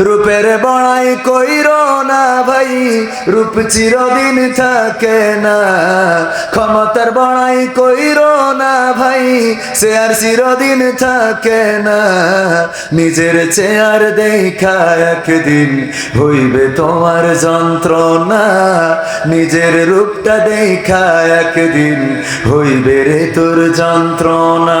রূপের বড়াই কইর না ভাই, রূপ চিরদিন থাকে না। ক্ষমতার বড়াই কইর না ভাই, সে আর চিরদিন থাকে না। নিজের চেয়ার দেখা একদিন হইবে তোমার যন্ত্রণা। নিজের রূপটা দেখা একদিন হইবে রে তোর যন্ত্রণা।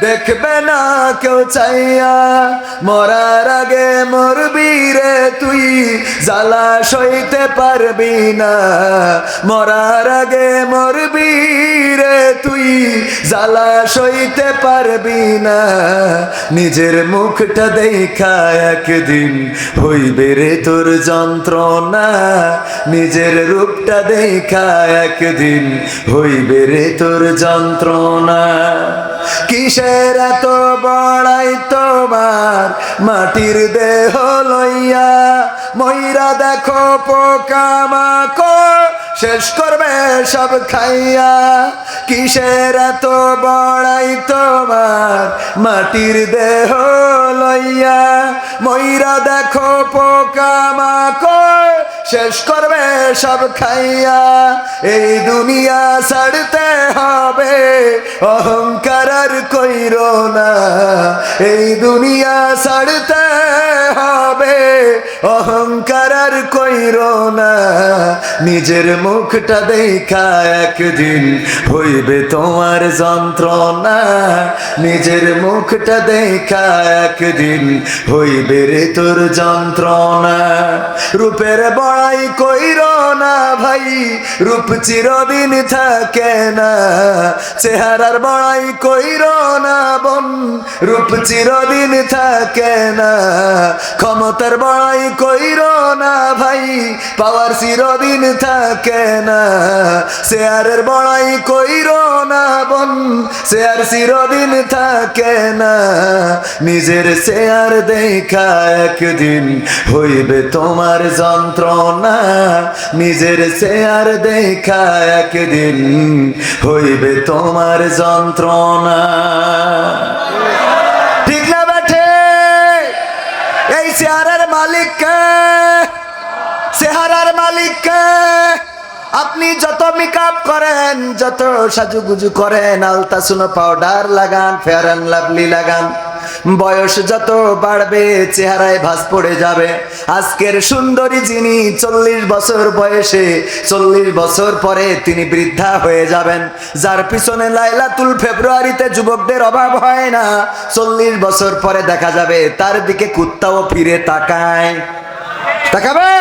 দেখবে না কেউ চাইয়া মরার আগে মরবি রে তুই, জ্বালা সইতে পারবি না। মরার আগে মরবি তুই জ্বালা সইতে পারবি না। নিজের মুখটা দেখা একদিন হইবে রে তোর যন্ত্রণা। নিজের রূপটা দেখা একদিন হইবে রে তোর যন্ত্রণা। কিসের এত বড়াই তোমার? মাটির দেহ লইয়া ময়রা দেখো পোকা মাকড়। শেষ করবে সব খাইয়া। কিসের এত বড়াই তোমার? মাটির দেহ লইয়া। ময়রা দেখো পোকা মাকড়। শেষ করবে সব খাইয়া। এই দুনিয়া ছাড়তে হবে। অহংকার আর কইর না। এই দুনিয়া ছাড়তে অহংকার আর কইর না। নিজের মুখটা দেখা একদিন হইবে তোমার যন্ত্রণা। নিজের মুখটা দেখা একদিন হইবে রে তোর যন্ত্রণা। রূপের বড়াই কইর না ভাই, রূপ চিরদিন থাকে না। চেহারার বড়াই কইর না বন, রূপ চিরদিন থাকে না। ক্ষমতার বড়াই কইর না ভাই, পাওয়ার চিরদিন থাকে না। শেয়ারের বড়াই কইর না বন, শেয়ার চিরদিন থাকে না। নিজের শেয়ার দেখা একদিন হইবে তোমার যন্ত্রণা। নিজের শেয়ার দেখা একদিন হইবে তোমার যন্ত্রণা। চেহারার মালিক চেহারার মালিক আপনি যত মেকআপ করেন, যত সাজুগুজু করেন আলতা সুনো পাউডার লাগান ফেয়ার অ্যান্ড লাভলি লাগান। বয়স যত বাড়বে, চেহারায় ভাস পড়ে যাবে। আজকের সুন্দরী যিনি চল্লিশ বছর বয়সে, চল্লিশ বছর পরে তিনি বৃদ্ধা হয়ে যাবেন। যার পিছনে লাইলাতুল ফেব্রুয়ারিতে যুবকদের অভাব হয় না। চল্লিশ বছর পরে দেখা যাবে, তার দিকে কুত্তাও ফিরে তাকায়। তাকাবে?